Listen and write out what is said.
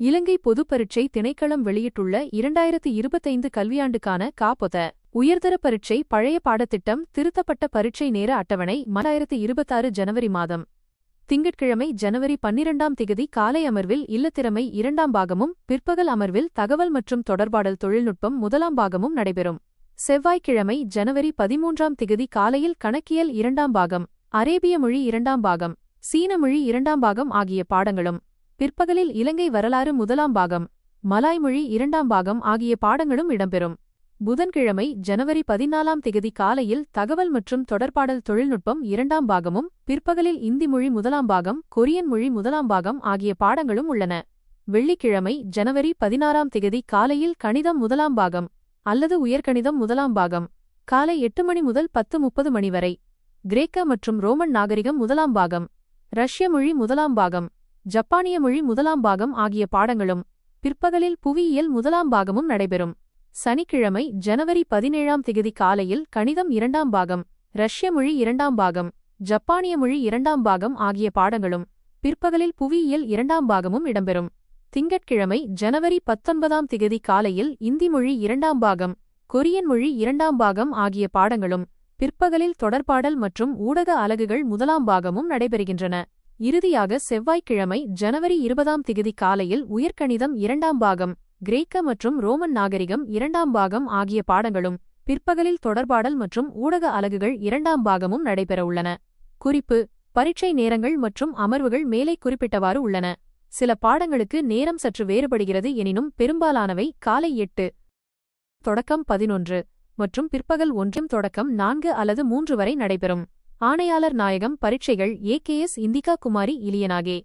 இலங்கை பொதுப் பரீட்சை திணைக்களம் வெளியிட்டுள்ள இரண்டாயிரத்து இருபத்தைந்து கல்வியாண்டுக்கான காப்பொத உயர்தர பரீட்சை பழைய பாடத்திட்டம் திருத்தப்பட்ட பரீட்சை நேர அட்டவணை மலாயிரத்து இருபத்தாறு ஜனவரி மாதம். திங்கட்கிழமை ஜனவரி பன்னிரண்டாம் திகதி காலை அமர்வில் இல்லத்திறமை இரண்டாம் பாகமும் பிற்பகல் அமர்வில் தகவல் மற்றும் தொடர்பாடல் தொழில்நுட்பம் முதலாம் பாகமும் நடைபெறும். செவ்வாய்க்கிழமை ஜனவரி பதிமூன்றாம் திகதி காலையில் கணக்கியல் இரண்டாம் பாகம் அரேபிய மொழி இரண்டாம் பாகம் சீன மொழி இரண்டாம் பாகம் ஆகிய பாடங்களும் பிற்பகலில் இலங்கை வரலாறு முதலாம் பாகம் மலாய் மொழி இரண்டாம் பாகம் ஆகிய பாடங்களும் இடம்பெறும். புதன்கிழமை ஜனவரி பதினாலாம் திகதி காலையில் தகவல் மற்றும் தொடர்பாடல் தொழில்நுட்பம் இரண்டாம் பாகமும் பிற்பகலில் இந்தி மொழி முதலாம் பாகம் கொரியன் மொழி முதலாம் பாகம் ஆகிய பாடங்களும் உள்ளன. வெள்ளிக்கிழமை ஜனவரி பதினாறாம் திகதி காலையில் கணிதம் முதலாம் பாகம் அல்லது உயர்கணிதம் முதலாம் பாகம் காலை எட்டு மணி முதல் பத்து முப்பது மணி வரை கிரேக்க மற்றும் ரோமன் நாகரிகம் முதலாம் பாகம் ரஷ்ய மொழி முதலாம் பாகம். ஜப்பானிய மொழி முதலாம் பாகம் ஆகிய பாடங்களும் பிற்பகலில் புவியியல் முதலாம் பாகமும் நடைபெறும். சனிக்கிழமை ஜனவரி பதினேழாம் திகதி காலையில் கணிதம் இரண்டாம் பாகம் ரஷ்ய மொழி இரண்டாம் பாகம் ஜப்பானிய மொழி இரண்டாம் பாகம் ஆகிய பாடங்களும் பிற்பகலில் புவியியல் இரண்டாம் பாகமும் இடம்பெறும். திங்கட்கிழமை ஜனவரி பத்தொன்பதாம் திகதி காலையில் இந்தி மொழி இரண்டாம் பாகம் கொரியன் மொழி இரண்டாம் பாகம் ஆகிய பாடங்களும் பிற்பகலில் தொடர்பாடல் மற்றும் ஊடக அலகுகள் முதலாம் பாகமும் நடைபெறுகின்றன. இறுதியாக செவ்வாய்க்கிழமை ஜனவரி இருபதாம் திகதி காலையில் உயர்கணிதம் இரண்டாம் பாகம் கிரேக்க மற்றும் ரோமன் நாகரிகம் இரண்டாம் பாகம் ஆகிய பாடங்களும் பிற்பகலில் தொடர்பாடல் மற்றும் ஊடக அலகுகள் இரண்டாம் பாகமும் நடைபெறவுள்ளன குறிப்பு பரீட்சை நேரங்கள் மற்றும் அமர்வுகள் மேலே குறிப்பிட்டவாறு உள்ளன. சில பாடங்களுக்கு நேரம் சற்று வேறுபடுகிறது எனினும் பெரும்பாலானவை காலை எட்டு தொடக்கம் பதினொன்று மற்றும் பிற்பகல் ஒன்றும் தொடக்கம் நான்கு அல்லது மூன்று வரை நடைபெறும். ஆணையாளர் நாயகம் பரீட்சைகள் ஏகேஎஸ் இந்திகா குமாரி இலியனாகே